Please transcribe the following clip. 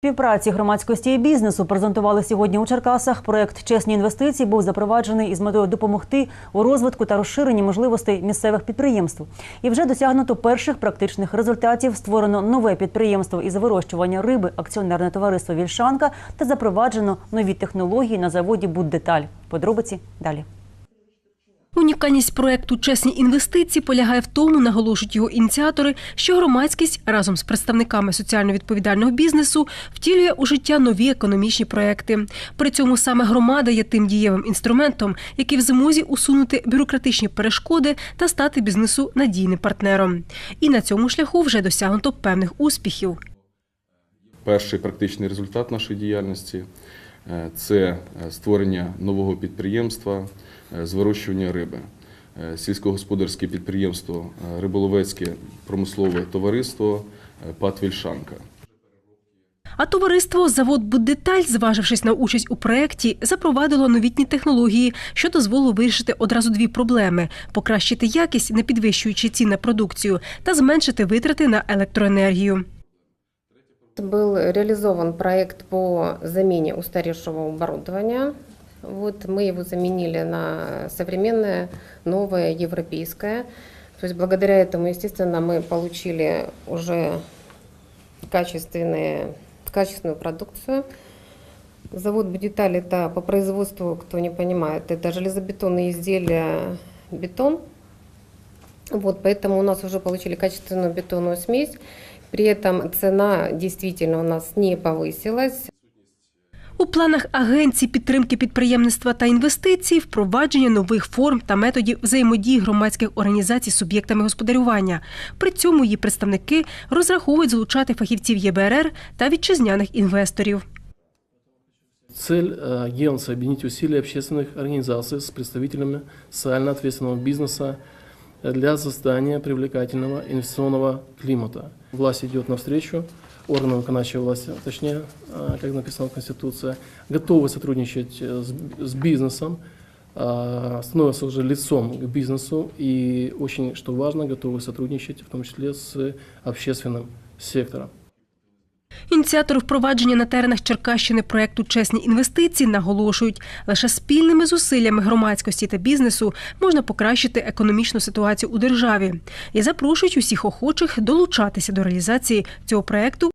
Співпраці громадськості і бізнесу презентували сьогодні у Черкасах. Проект Чесні інвестиції був запроваджений із метою допомогти у розвитку та розширенні можливостей місцевих підприємств. І вже досягнуто перших практичних результатів. Створено нове підприємство із вирощування риби, акціонерне товариство Вільшанка та запроваджено нові технології на заводі Буддеталь. Подробиці далі. Унікальність проекту Чесні інвестиції полягає в тому, наголошують його ініціатори, що громадськість разом з представниками соціально відповідального бізнесу втілює у життя нові економічні проекти. При цьому саме громада є тим дієвим інструментом, який в змозі усунути бюрократичні перешкоди та стати бізнесу надійним партнером. І на цьому шляху вже досягнуто певних успіхів. Перший практичний результат нашої діяльності це е, створення нового підприємства е, з вирощування риби. Е, Сільськогосподарське підприємство е, Риболовецьке промислове товариство е, ПАТ Вільшанка. А товариство Завод Буддеталь, зважившись на участь у проєкті, запровадило новітні технології, що дозволило вирішити одразу дві проблеми: покращити якість, не підвищуючи цін на продукцію, та зменшити витрати на електроенергію. Был реализован проект по замене устаревшего оборудования. Вот мы его заменили на современное, новое, европейское. То есть благодаря этому, естественно, мы получили уже качественные, качественную продукцию. Завод «Будеталь» – это по производству, кто не понимает, это железобетонные изделия, бетон. Вот, поэтому у нас уже получили качественную бетонную смесь. При этом цена действительно у нас не повысилась. У планах агенції підтримки підприємництва та інвестицій впровадження нових форм та методів взаємодії громадських організацій з суб'єктами господарювання. При цьому її представники розраховують залучати фахівців ЄБРР та вітчизняних інвесторів. Цель э, агентства – объединить усилия общественных организаций с представителями социально ответственного бизнеса Для создания привлекательного инвестиционного климата. Власть идет навстречу, органы выполняющей власти, точнее, э, как написано в Конституции, готовы сотрудничать э, с бизнесом, э, становятся уже лицом к бизнесу и очень, что важно, готовы сотрудничать в том числе с общественным сектором. Ініціатори впровадження на теренах Черкащини проекту Чесні інвестиції наголошують, лише спільними зусиллями громадськості та бізнесу можна покращити економічну ситуацію у державі. І запрошують усіх охочих долучатися до реалізації цього проекту